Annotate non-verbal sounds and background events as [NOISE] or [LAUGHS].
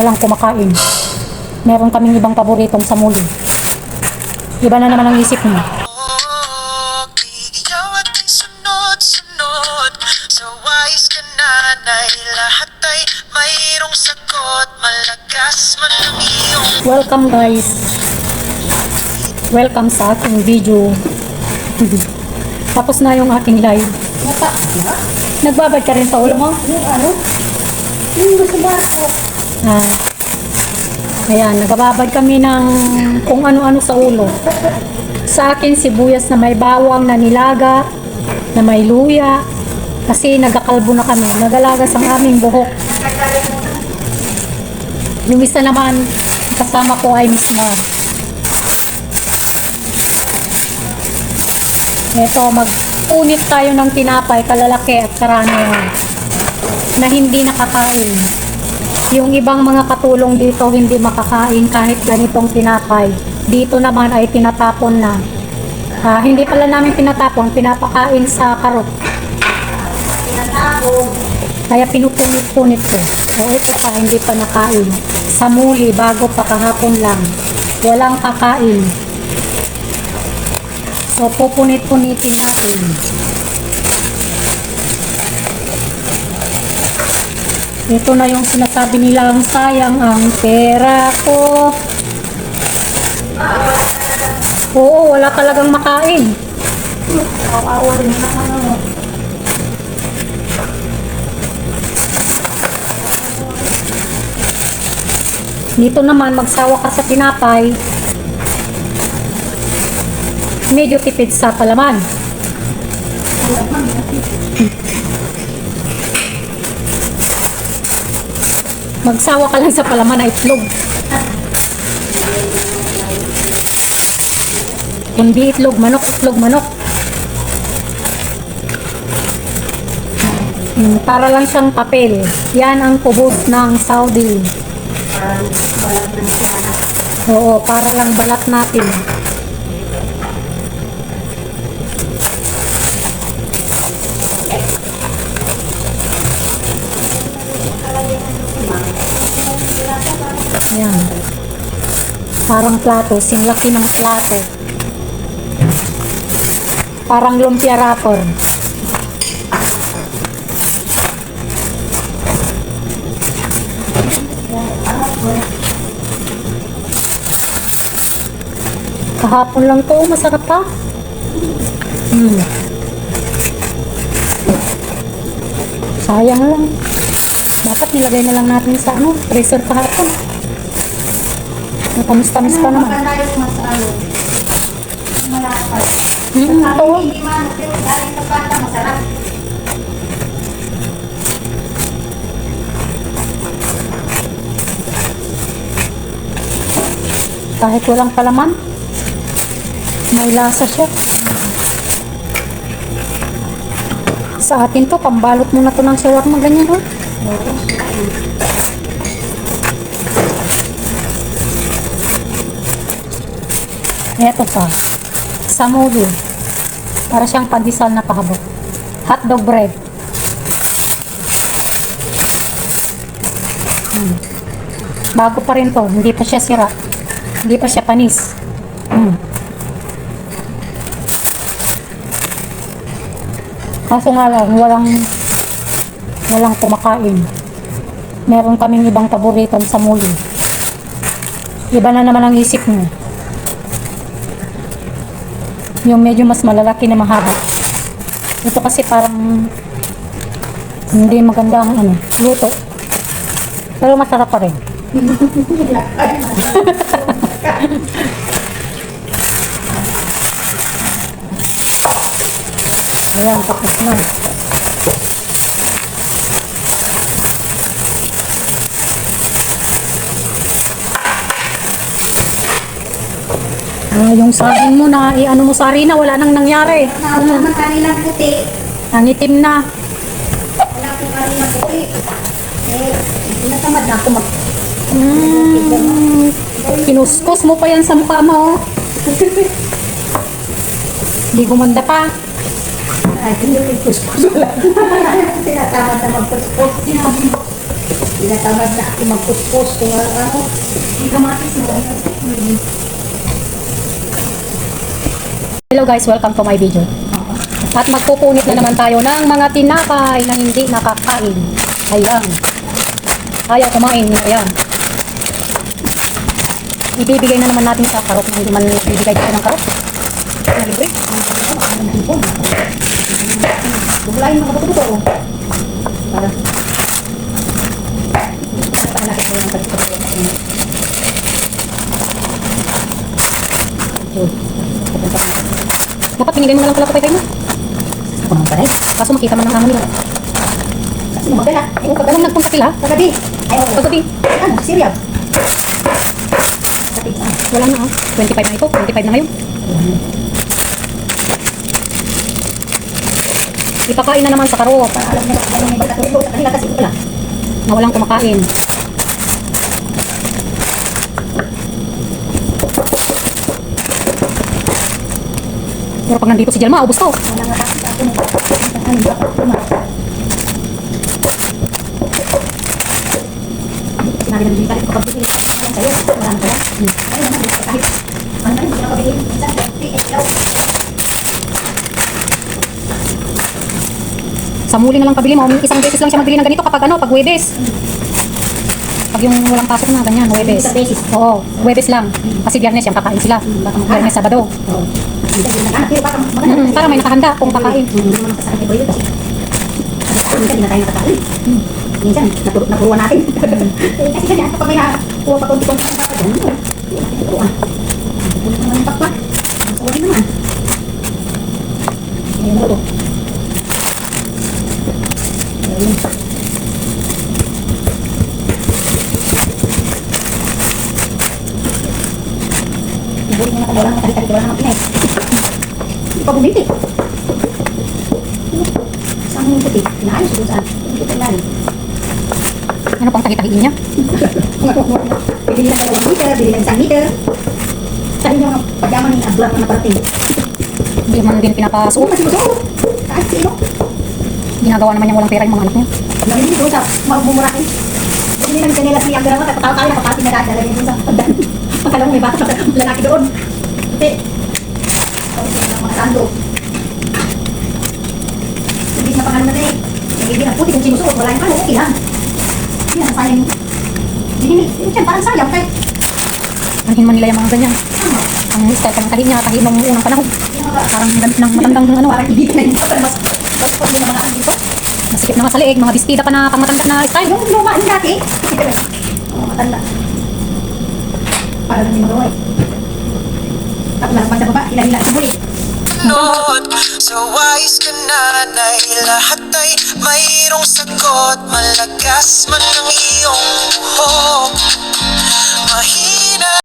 walang kumakain. Meron kaming ibang paboritong samuli. Iba na naman ang isip mo. Ikaw at ang sunod-sunod Sa wais ka nanay Lahat ay mayroong sagot Malakas man ang iyong Welcome guys. Welcome sa aking video. [LAUGHS] Tapos na yung aking live. Nagbabad ka rin sa ulo mo? Yung ano? Yung gusto ba ako? Ah. Ayan, nagbabad kami ng kung ano-ano sa ulo. Sa akin, sibuyas na may bawang na nilaga, na may luya. Kasi nagakalbo na kami. Nagalagas ang aming buhok. Yung isa naman, kasama ko ay Miss Mar. Ito, mag-unit tayo ng tinapay, kalalaki at karami na hindi nakakain. Yung ibang mga katulong dito hindi makakain kahit ganitong tinapay. Dito naman ay tinatapon na. Ah, hindi pala namin tinatapon, pinapakain sa karot. Kaya pinupunit-punit ko. O ito pa, hindi pa nakain. Sa muli, bago pa kahapon lang. Walang kakain. So, pupunit-punitin natin. Ito na yung sinasabi nilang sayang ang pera ko. Oo, wala talagang makain. Kawawa naman ano. Dito naman, magsawa ka sa tinapay. Medyo tipid sa palaman. Magsawa ka lang sa palaman na itlog. Kundi itlog, manok, itlog, manok. Hmm, Para lang siyang papel. Yan ang kubos ng Saudi. Oo, para lang balat natin. Parang plato, sinlaki ng plato. Parang lumpia wrapper. Kahapon lang to, masarap pa. Hmm. Sayang lang. Dapat nilagay na lang natin sa ano, freezer kahapon. Matamis-tamis pa naman. Malapad. Hmm, ito. Hindi man, pero galing sa bata, masarap. Kahit walang palaman, may lasa siya. Sa atin to, pambalot muna to ng shawarma, ganyan oh. Eto pa, samuli. Para siyang pandesal na pahabok. Hotdog bread. Hmm. Bago pa rin to, hindi pa siya sira. Hindi pa siya panis. Hmm. Kaso nga lang, walang walang kumakain. Meron kaming ibang paboritong sa muli. Iba na naman ang isip mo. Yung medyo mas malalaki na mahaba. Ito kasi parang hindi maganda ang ano, luto. Pero masarap pa rin. [LAUGHS] Ayan, tapos na. Ah, yung saging mo na, i-ano mo sa harina, wala nang nangyari. Wala naman kanilang puti. Nangitim na. Wala akong kanilang puti. Eh, natamad na ako mag... Mm, kinuskus mo pa yan sa mukha mo. oh. [LAUGHS] Hindi gumanda pa. Ay, hindi ko kuskus wala. [LAUGHS] Tinatamad na magpuspos. Tinatamad na ako magpuspos kung ano. Hindi kamatis mo. Hello guys, welcome to my video. At magpupunit na naman tayo ng mga tinapay na hindi nakakain. Ayan. Ayaw kumain. Ayan. Ibibigay na naman natin sa karot hindi man bibigay dito ng karot. Libre. Buglayin mga buto-buto. oh. Para. Para nakit mo yung buto-buto. Dapat pinigay mo na lang pala kapay kayo mo. Ako naman pala eh. Kaso makita man ng amo nila. Kasi naman pala. Ayun ka Kung nagpunta sila, Kagabi. Ayun. paggabi, Ano? Siriab. Kapit. ah. wala na oh. 25 na ito, 25 na ngayon. Ipakain na naman sa karot. Para alam nila kung ano may pagkatulog sa kanila kasi wala. na walang kumakain. Pero pag nandito si Jelma, ubus to. Wala ko kapag bibili ko lang. Ayun naman, kahit ano na. Sa muli na lang pabili mo, isang beses lang siya magbili ng ganito kapag ano, pag Webes. Pag yung walang pasok na, ganyan, Webes. Isang beses. Oo, Webes lang. Kasi biyernes yan, kakain sila. Biyernes, Sabado. Oo. Hindi na naghanap, pero baka maganda. Mm, para may nakahanda kung kakain. Hindi naman sa sakit ni kasi. Minsan, hindi na tayo nakakain. Minsan, naturo, naturuan natin. [LAUGHS] Eh, kasi ganyan, kapag may nakuha pa konti-konti ng papa dyan, hindi natin naturuan. Naturuan naman yung pakpak. Ang sawa din naman. Ayun na ito. Ayun. Mo na kung wala wala namang pinay. Hindi pa bumiti. Saan yung puti? Inaayos kung saan. Puti na rin. Ano pang tahi-tahiin niya? Bibili ng dalawang meter, bibili ng isang meter. Sabi niyo mga pagyaman ng ablat na naparating. Hindi man din pinapasuot. Kasi gusto ko. Kahit sino. Ginagawa naman niya walang pera yung mga anak niya. Nabili ko sa mga bumurakin. Bibili ng kanila si ang garawa, kapataw-taw na na dahil dalagay doon sa pagdan. Akala mo may bata sa lalaki doon. Kasi, mga sando. Hindi na pangalan natin eh. Hindi na puti kung sinusuot, wala yung pala, okay lang. Hindi na sayang. Hindi, hindi, parang sayang kahit Anhin man nila yung mga ganyan. Ang style ng tahi niya, tahi nung unang panahon. Yung Parang gamit ng matandang ano, parang ibig na yun. Mas, mas pag yung mga dito. masikip na nga sa leeg, mga bestida pa na pang matanda na style. Yung luma yung dati. Oo, matanda. Para natin magawa eh. At wala naman sa baba, hila-hila sa buhay. Nood, sa wise ka nanay, lahat ay mayroong sagot, malagas man ang iyong buhok. Mahirap